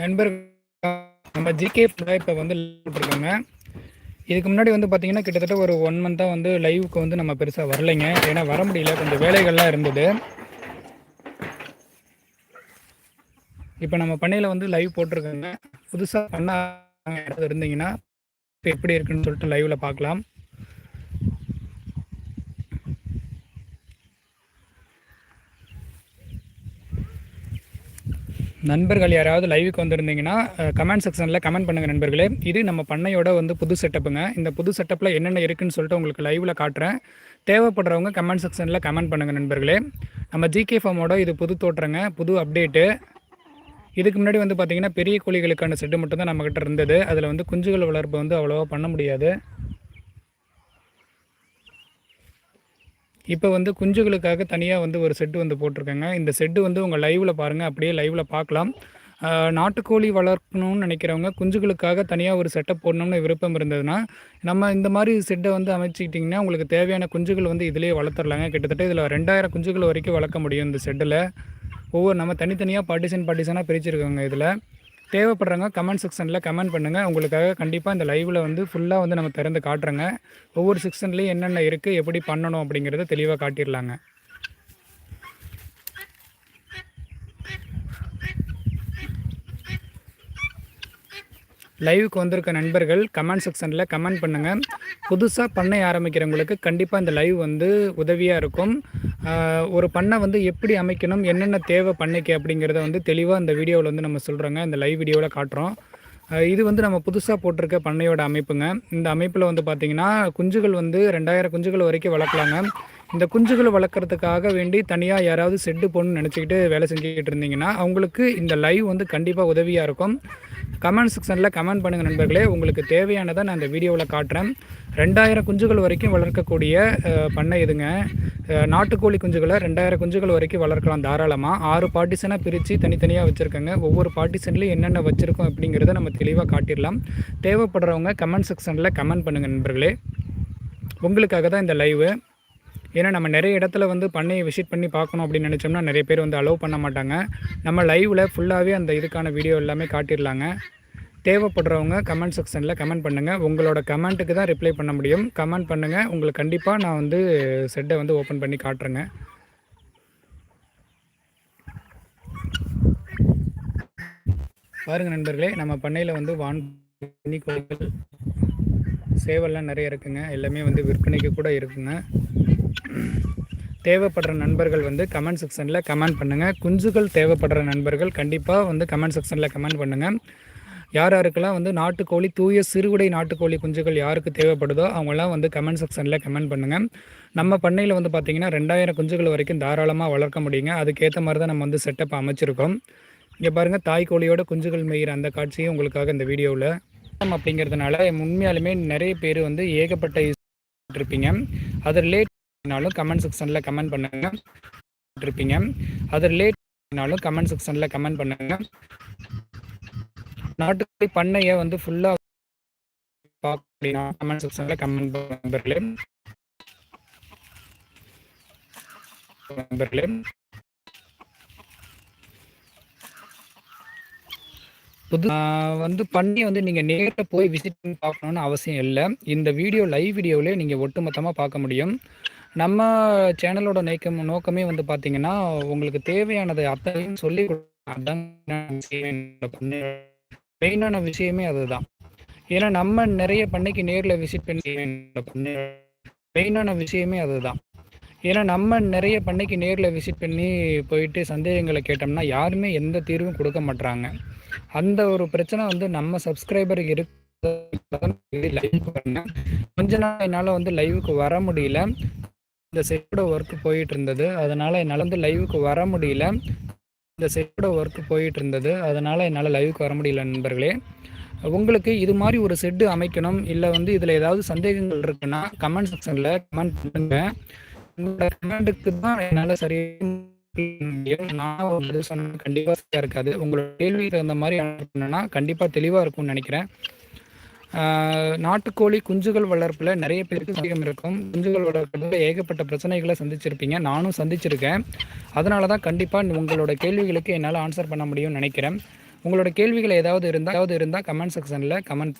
நண்பர் நம்ம ஜிகே இப்போ வந்து போட்டிருக்காங்க. இதுக்கு முன்னாடி வந்து பார்த்தீங்கன்னா கிட்டத்தட்ட ஒரு ஒன் மந்த்தாக வந்து லைவுக்கு வந்து நம்ம பெருசாக வரலைங்க. ஏன்னா வர முடியல. கொஞ்சம் வேலைகள்லாம் இருந்தது. இப்போ நம்ம பண்ணையில் வந்து லைவ் போட்டிருக்காங்க. புதுசாக பண்ண இருந்தீங்கன்னா இப்போ எப்படி இருக்குன்னு சொல்லிட்டு லைவில் பார்க்கலாம் நண்பர்கள் யாராவது லைவுக்கு வந்திருந்தீங்கன்னா கமெண்ட் செக்ஷனில் கமெண்ட் பண்ணுங்கள் நண்பர்களே. இது நம்ம பண்ணையோட வந்து புது செட்டப்புங்க இந்த புது செட்டப்பில் என்னென்ன இருக்குன்னு சொல்லிட்டு உங்களுக்கு லைவில் காட்டுறேன். தேவைப்படுறவங்க கமெண்ட் செக்ஷனில் கமெண்ட் பண்ணுங்கள் நண்பர்களே. நம்ம ஜிகே ஃபார்மோட இது புது தோற்றங்க புது அப்டேட்டு இதுக்கு முன்னாடி வந்து பார்த்திங்கன்னா பெரிய கோழிகளுக்கான செட்டு மட்டும் தான் நம்மக்கிட்ட இருந்தது. அதில் வந்து குஞ்சுகள் வளர்ப்பு வந்து அவ்வளோவா பண்ண முடியாது. இப்போ வந்து குஞ்சுகளுக்காக தனியாக வந்து ஒரு செட்டு வந்து போட்டிருக்காங்க. இந்த செட்டு வந்து உங்கள் லைவில் பாருங்கள் அப்படியே லைவில் பார்க்கலாம். நாட்டுக்கோழி வளர்க்கணும்னு நினைக்கிறவங்க குஞ்சுகளுக்காக தனியாக ஒரு செட்டப் போடணும்னு விருப்பம் இருந்ததுன்னா நம்ம இந்த மாதிரி செட்டை வந்து அமைச்சிக்கிட்டிங்கன்னா உங்களுக்கு தேவையான குஞ்சுகள் வந்து இதிலே வளர்த்துடலாங்க. கிட்டத்தட்ட இதில் ரெண்டாயிரம் குஞ்சுகள் வரைக்கும் வளர்க்க முடியும் இந்த செட்டில் ஒவ்வொரு நம்ம தனித்தனியாக பார்ட்டிஷன் பார்ட்டிஷனாக பிரிச்சுருக்கோங்க இதில். தேவைப்படுறவங்க கமெண்ட் செக்ஷனில் கமெண்ட் பண்ணுங்கள் உங்களுக்காக கண்டிப்பாக இந்த லைவில் வந்து ஃபுல்லாக வந்து நம்ம திறந்து காட்டுறோங்க. ஒவ்வொரு செக்ஷன்லேயும் என்னென்ன இருக்குது எப்படி பண்ணணும் அப்படிங்கிறத தெளிவாக காட்டிடலாங்க. லைவுக்கு வந்திருக்க நண்பர்கள் கமெண்ட் செக்ஷனில் கமெண்ட் பண்ணுங்கள் புதுசாக பண்ணை ஆரம்பிக்கிறவங்களுக்கு கண்டிப்பாக இந்த லைவ் வந்து உதவியாக இருக்கும். ஒரு பண்ணை வந்து எப்படி அமைக்கணும் என்னென்ன தேவை பண்ணைக்கு அப்படிங்கிறத வந்து தெளிவாக இந்த வீடியோவில் வந்து நம்ம சொல்கிறோங்க இந்த லைவ் வீடியோவில் காட்டுறோம். இது வந்து நம்ம புதுசாக போட்டிருக்க பண்ணையோட அமைப்புங்க. இந்த அமைப்பில் வந்து பார்த்திங்கன்னா குஞ்சுகள் வந்து ரெண்டாயிரம் குஞ்சுகள் வரைக்கும் வளர்க்கலாங்க. இந்த குஞ்சுகளை வளர்க்குறதுக்காக வேண்டி தனியாக யாராவது செட்டு போடணும்னு நினச்சிக்கிட்டு வேலை செஞ்சுக்கிட்டு இருந்தீங்கன்னா அவங்களுக்கு இந்த லைவ் வந்து கண்டிப்பாக உதவியாக இருக்கும். கமெண்ட் செக்ஷனில் கமெண்ட் பண்ணுங்கள் நண்பர்களே. உங்களுக்கு தேவையானதை நான் இந்த வீடியோவில் காட்டுறேன். ரெண்டாயிரம் குஞ்சுகள் வரைக்கும் வளர்க்கக்கூடிய பண்ணை இதுங்க. நாட்டுக்கோழி குஞ்சுகளை ரெண்டாயிரம் குஞ்சுகள் வரைக்கும் வளர்க்கலாம் தாராளமாக ஆறு பார்ட்டிஷனாக பிரித்து தனித்தனியாக வச்சுருக்கோங்க. ஒவ்வொரு பார்ட்டிஷன்லேயும் என்னென்ன வச்சுருக்கோம் அப்படிங்கிறத நம்ம தெளிவாக காட்டிடலாம். தேவைப்படுறவங்க கமெண்ட் செக்ஷனில் கமெண்ட் பண்ணுங்கள் நண்பர்களே. உங்களுக்காக தான் இந்த லைவு. ஏன்னா நம்ம நிறைய இடத்துல வந்து பண்ணையை விசிட் பண்ணி பார்க்கணும் அப்படின்னு நினச்சோம்னா நிறைய பேர் வந்து அலோவ் பண்ண மாட்டாங்க. நம்ம லைவில் ஃபுல்லாகவே அந்த இதுக்கான வீடியோ எல்லாமே காட்டிடலாங்க. தேவைப்படுறவங்க கமெண்ட் செக்ஷனில் கமெண்ட் பண்ணுங்கள் உங்களோட கமெண்ட்டுக்கு தான் ரிப்ளை பண்ண முடியும். கமெண்ட் பண்ணுங்கள் உங்களுக்கு கண்டிப்பாக நான் வந்து செட்டை வந்து ஓப்பன் பண்ணி காட்டுறேங்க. பாருங்கள் நண்பர்களே நம்ம பண்ணையில் வந்து வான் கோழிகள் சேவல்லாம் நிறைய இருக்குங்க. எல்லாமே வந்து விற்பனைக்கு கூட இருக்குங்க. தேவைப்படுற நண்பர்கள் வந்து கமெண்ட் செக்ஷனில் கமெண்ட் பண்ணுங்கள் குஞ்சுகள் தேவைப்படுற நண்பர்கள் கண்டிப்பாக வந்து கமெண்ட் செக்ஷனில் கமெண்ட் பண்ணுங்கள் யார் யாருக்கெல்லாம் வந்து நாட்டுக்கோழி தூய சிறுகுடை நாட்டுக்கோழி குஞ்சுகள் யாருக்கு தேவைப்படுதோ அவங்களாம் வந்து கமெண்ட் செக்ஷனில் கமெண்ட் பண்ணுங்கள் நம்ம பண்ணையில் வந்து பார்த்திங்கன்னா ரெண்டாயிரம் குஞ்சுகள் வரைக்கும் தாராளமாக வளர்க்க முடியுங்க. அதுக்கேற்ற மாதிரி தான் நம்ம வந்து செட்டப் அமைச்சிருக்கோம். இங்கே பாருங்கள் தாய்க்கோழியோட குஞ்சுகள் மெய்கிற அந்த காட்சியும் உங்களுக்காக இந்த வீடியோவில் அப்படிங்கிறதுனால உண்மையாலுமே நிறைய பேர் வந்து ஏகப்பட்ட இருப்பீங்க. அது ரிலேட்னாலும் கமெண்ட் செக்ஷனில் கமெண்ட் பண்ணுங்கள் இருப்பீங்க அது ரிலேட்டட்னாலும் கமெண்ட் செக்ஷனில் கமெண்ட் பண்ணுங்கள் நாட்டுக்கோழி பண்ணையை வந்து ஃபுல்லாக பார்க்க கமெண்ட் செக்ஷனில் கமெண்ட் நண்பர்களே நண்பர்களே புது வந்து பண்ணி வந்து நீங்கள் நேரில் போய் விசிட் பண்ணி பார்க்கணுன்னு அவசியம் இல்லை. இந்த வீடியோ லைவ் வீடியோவிலே நீங்கள் ஒட்டுமொத்தமாக பார்க்க முடியும். நம்ம சேனலோட நோக்கம் நோக்கமே வந்து பார்த்தீங்கன்னா உங்களுக்கு தேவையானதை அத்தனையும் சொல்லி மெயினான விஷயமே அதுதான். ஏன்னா நம்ம நிறைய பண்ணைக்கு நேரில் விசிட் பண்ணி மெயினான விஷயமே அதுதான். ஏன்னா நம்ம நிறைய பண்ணைக்கு நேரில் விசிட் பண்ணி போயிட்டு சந்தேகங்களை கேட்டோம்னா யாருமே எந்த தீர்வும் கொடுக்க மாட்டாங்க அந்த ஒரு பிரச்சனை வந்து நம்ம சப்ஸ்கிரைபர் இருக்கு கொஞ்ச நாள் என்னால் வந்து லைவுக்கு வர முடியல. இந்த செட்டோட ஒர்க் போயிட்டு இருந்தது அதனால் என்னால் வந்து லைவுக்கு வர முடியல. இந்த செட்டோட ஒர்க் போயிட்டு இருந்தது அதனால் என்னால் லைவுக்கு வர முடியல நண்பர்களே. உங்களுக்கு இது மாதிரி ஒரு செட்டு அமைக்கணும் இல்லை வந்து இதில் ஏதாவது சந்தேகங்கள் இருக்குன்னா கமெண்ட் செக்ஷனில் கமெண்ட் பண்ணுங்க. உங்களோட கமெண்ட்டுக்கு தான் என்னால் சரியாக நான் கண்டிப்பாக சரியாக இருக்காது. உங்களோட கேள்வி தகுந்த மாதிரி அனுப்பினா கண்டிப்பாக தெளிவாக இருக்கும்னு நினைக்கிறேன். நாட்டுக்கோழி குஞ்சுகள் வளர்ப்பில் நிறைய பேருக்கு சந்தேகம் இருக்கும். குஞ்சுகள் வளர்ப்பில் ஏகப்பட்ட பிரச்சனைகளை சந்திச்சிருப்பீங்க. நானும் சந்திச்சிருக்கேன். அதனால தான் கண்டிப்பாக உங்களோட கேள்விகளுக்கு என்னால் ஆன்சர் பண்ண முடியும்னு நினைக்கிறேன். உங்களோட கேள்விகள் ஏதாவது இருந்தால் ஏதாவது இருந்தால் கமெண்ட் செக்ஷனில் கமெண்ட்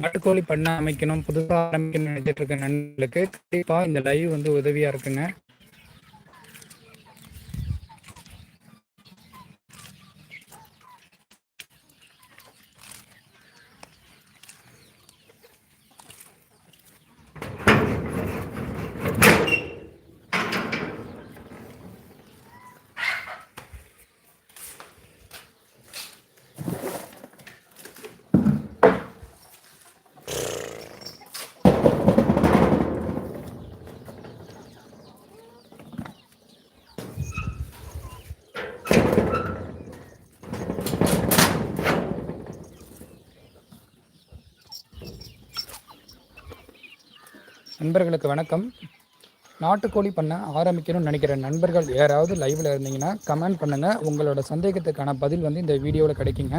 நாட்டுக்கோழி பண்ண அமைக்கணும் புதுசாக ஆரம்பிக்கணும்னு நினைச்சிட்டு இருக்க நண்பர்களுக்கு கண்டிப்பாக இந்த லைவ் வந்து உதவியாக இருக்குங்க. நண்பர்களுக்கு வணக்கம். நாட்டுக்கோழி பண்ண ஆரம்பிக்கணும்னு நினைக்கிற நண்பர்கள் யாராவது லைவில் இருந்தீங்கன்னா கமெண்ட் பண்ணுங்கள் உங்களோட சந்தேகத்துக்கான பதில் வந்து இந்த வீடியோவில் கிடைக்குங்க.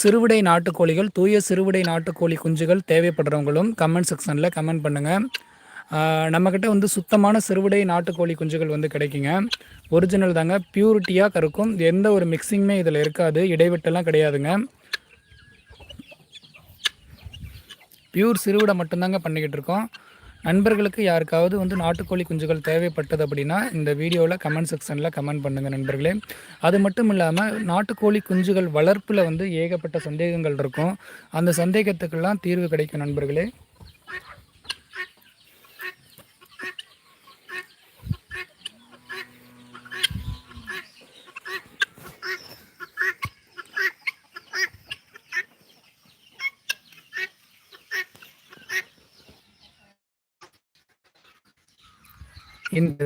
சிறுவிடை நாட்டுக்கோழிகள் தூய சிறுவிடை நாட்டுக்கோழி குஞ்சுகள் தேவைப்படுறவங்களும் கமெண்ட் செக்ஷனில் கமெண்ட் பண்ணுங்கள் நம்மக்கிட்ட வந்து சுத்தமான சிறுவிடை நாட்டுக்கோழி குஞ்சுகள் வந்து கிடைக்குங்க. ஒரிஜினல் தாங்க. பியூரிட்டியாக கறக்கும் எந்த ஒரு மிக்சிங்குமே இதில் இருக்காது. இடைவெட்டெல்லாம் கிடையாதுங்க. பியூர் சிறுவிடை மட்டும்தாங்க பண்ணிக்கிட்டு இருக்கோம். நண்பர்களுக்கு யாருக்காவது வந்து நாட்டுக்கோழி குஞ்சுகள் தேவைப்பட்டது அப்படின்னா இந்த வீடியோவில் கமெண்ட் செக்ஷனில் கமெண்ட் பண்ணுங்கள் நண்பர்களே. அது மட்டும் இல்லாமல் நாட்டுக்கோழி குஞ்சுகள் வளர்ப்பில் வந்து ஏகப்பட்ட சந்தேகங்கள் இருக்கும். அந்த சந்தேகத்துக்கெல்லாம் தீர்வு கிடைக்கும் நண்பர்களே. இந்த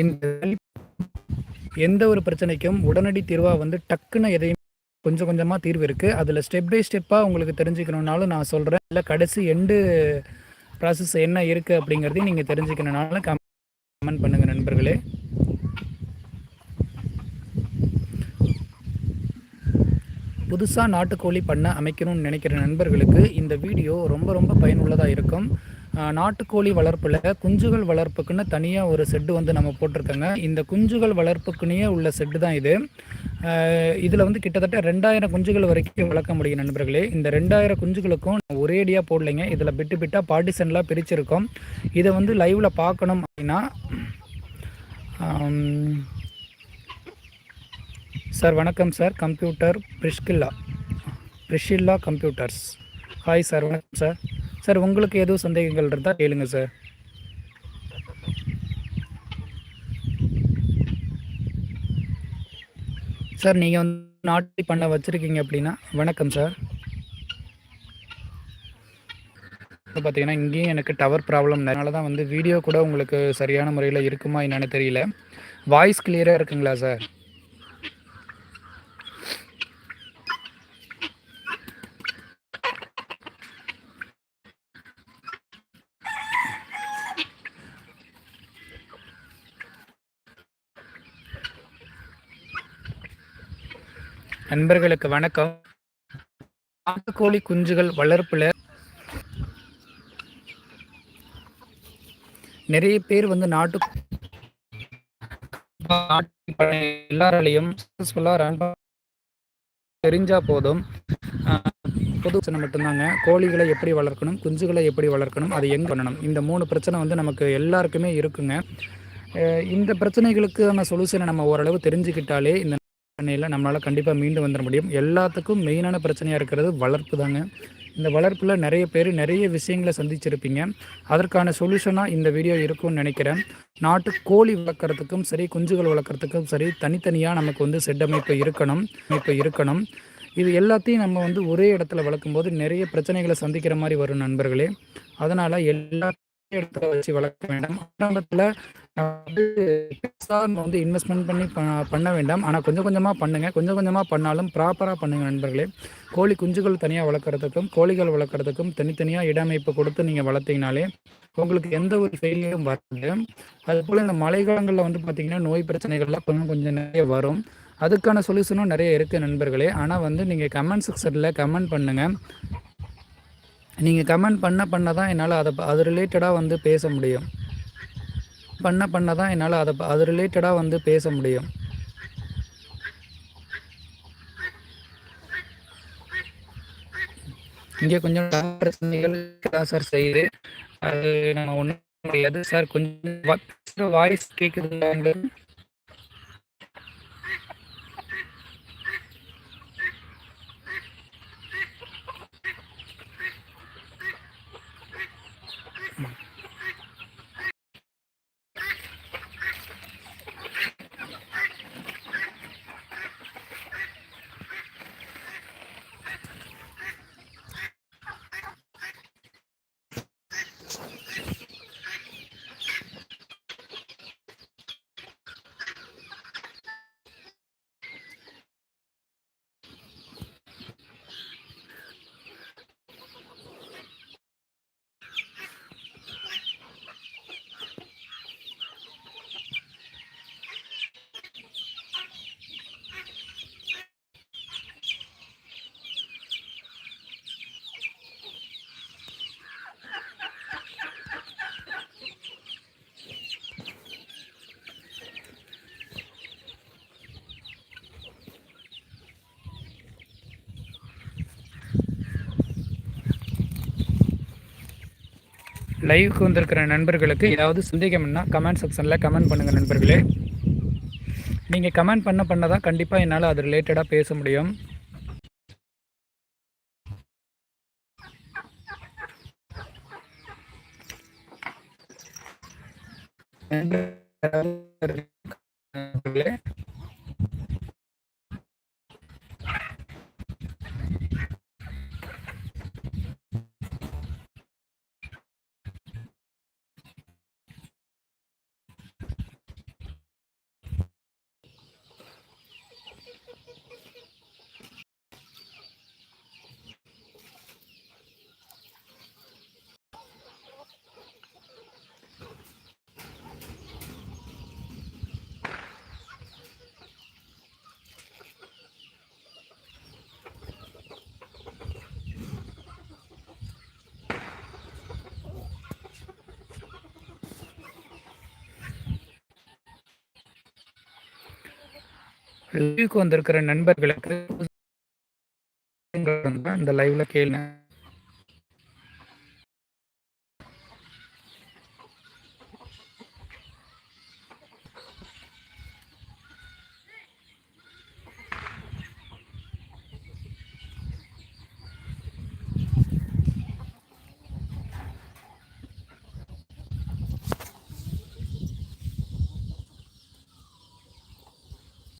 இந்த எந்த ஒரு பிரச்சனைக்கும் உடனடி தீர்வாக வந்து டக்குன்னு எதையும் கொஞ்சம் கொஞ்சமாக தீர்வு இருக்குது அதில் ஸ்டெப் பை ஸ்டெப்பாக உங்களுக்கு தெரிஞ்சுக்கணுன்னாலும் நான் சொல்கிறேன் இல்லை கடைசி எண்டு ப்ராசஸ் என்ன இருக்குது அப்படிங்கிறதையும் நீங்கள் தெரிஞ்சுக்கணுனாலும் கமெண்ட் பண்ணுங்கள் நண்பர்களே. புதுசாக நாட்டுக்கோழி பண்ண அமைக்கணும்னு நினைக்கிற நண்பர்களுக்கு இந்த வீடியோ ரொம்ப ரொம்ப பயனுள்ளதாக இருக்கும். நாட்டுக்கோழி வளர்ப்பில் குஞ்சுகள் வளர்ப்புக்குன்னு தனியாக ஒரு செட்டு வந்து நம்ம போட்டிருக்கோங்க. இந்த குஞ்சுகள் வளர்ப்புக்குன்னே உள்ள செட்டு தான் இது. இதில் வந்து கிட்டத்தட்ட ரெண்டாயிரம் குஞ்சுகள் வரைக்கும் வளர்க்க முடியும் நண்பர்களே. இந்த ரெண்டாயிரம் குஞ்சுகளுக்கும் ஒரேடியாக போடலைங்க. இதில் பிட்டு பிட்டாக பார்ட்டிசன்லாம் பிரிச்சிருக்கோம். இதை வந்து லைவில் பார்க்கணும் அப்படின்னா சார் வணக்கம் sir. Computer Priscilla. Priscilla computers. Hi sir வணக்கம் சார். சார் உங்களுக்கு எதுவும் சந்தேகங்கள் இருந்தால் கேளுங்க சார். சார் நீங்கள் வந்து நாட்டி பண்ண வச்சுருக்கீங்க அப்படின்னா வணக்கம் சார். பார்த்தீங்கன்னா இங்கேயும் எனக்கு டவர் ப்ராப்ளம் அதனால தான் வந்து வீடியோ கூட உங்களுக்கு சரியான முறையில் இருக்குமா என்னென்னு தெரியல. வாய்ஸ் கிளியராக இருக்குங்களா சார்? நண்பர்களுக்கு வணக்கம். நாட்டுக்கோழி குஞ்சுகள் வளர்ப்பில் நிறைய பேர் வந்து நாட்டு எல்லாராலையும் சக்ஸஸ்ஃபுல்லாக ரன் போதும். பொது பிரச்சனை மட்டும்தாங்க. கோழிகளை எப்படி வளர்க்கணும் குஞ்சுகளை எப்படி வளர்க்கணும் அதை எங்கே பண்ணணும்? இந்த மூணு பிரச்சனை வந்து நமக்கு எல்லாருக்குமே இருக்குங்க. இந்த பிரச்சனைகளுக்கான சொல்யூஷனை நம்ம ஓரளவு தெரிஞ்சுக்கிட்டாலே இந்த பண்ணையில் நம்மளால் கண்டிப்பாக மீண்டு வந்துட முடியும். எல்லாத்துக்கும் மெயினான பிரச்சனையாக இருக்கிறது வளர்ப்பு தாங்க. இந்த வளர்ப்பில் நிறைய பேர் நிறைய விஷயங்களை சந்திச்சிருப்பீங்க. அதற்கான சொல்யூஷனாக இந்த வீடியோ இருக்கும்னு நினைக்கிறேன். நாட்டு கோழி வளர்க்குறதுக்கும் சரி குஞ்சுகள் வளர்க்குறதுக்கும் சரி தனித்தனியாக நமக்கு வந்து செட்டமைப்பு இருக்கணும். அமைப்பு இருக்கணும். இது எல்லாத்தையும் நம்ம வந்து ஒரே இடத்துல வளர்க்கும்போது நிறைய பிரச்சனைகளை சந்திக்கிற மாதிரி வரும் நண்பர்களே. அதனால் எல்லா இடத்துல வச்சு வளர்க்க வேண்டாம். ஆரம்பத்தில் வந்து பெருசாக நம்ம வந்து இன்வெஸ்ட்மெண்ட் பண்ணி ப பண்ண வேண்டாம். ஆனால் கொஞ்சம் கொஞ்சமாக பண்ணுங்கள் கொஞ்சம் கொஞ்சமாக பண்ணாலும் ப்ராப்பராக பண்ணுங்கள் நண்பர்களே. கோழி குஞ்சுகள் தனியாக வளர்க்குறதுக்கும் கோழிகள் வளர்க்குறதுக்கும் தனித்தனியாக இடமைப்பு கொடுத்து நீங்கள் வளர்த்தீங்கனாலே உங்களுக்கு எந்த ஒரு ஃபெயிலியரும் வராது. அதுபோல் இந்த மழைக்காலங்களில் வந்து பார்த்திங்கன்னா நோய் பிரச்சனைகள்லாம் கொஞ்சம் கொஞ்சம் நிறைய வரும். அதுக்கான சொல்யூஷனும் நிறைய இருக்குது நண்பர்களே. ஆனால் வந்து நீங்கள் கமெண்ட் செக்ஷனில் கமெண்ட் பண்ணுங்கள் நீங்கள் கமெண்ட் பண்ண பண்ண தான் என்னால் அதை அது ரிலேட்டடாக வந்து பேச முடியும். பண்ண பண்ண தான் என்னால் அதை அது ரிலேட்டடாக வந்து பேச முடியும். இங்கே கொஞ்சம் பிரச்சனைகள் தான் சார் செய்யுது. அது நம்ம ஒன்றும் முடியாது. சார் கொஞ்சம் வாய்ஸ் கேட்குதுங்களா உங்களுக்கு? லைவுக்கு வந்திருக்கிற நண்பர்களுக்கு ஏதாவது சந்தேகம்னா கமெண்ட் செக்ஷனில் கமெண்ட் பண்ணுங்கள் நண்பர்களே. நீங்கள் கமெண்ட் பண்ண பண்ண தான் கண்டிப்பாக என்னால் அது ரிலேட்டடாக பேச முடியும். நண்பர்களே லைவுக்கு வந்திருக்கிற நண்பர்களுக்கு இந்த லைவ்ல கேளுங்க.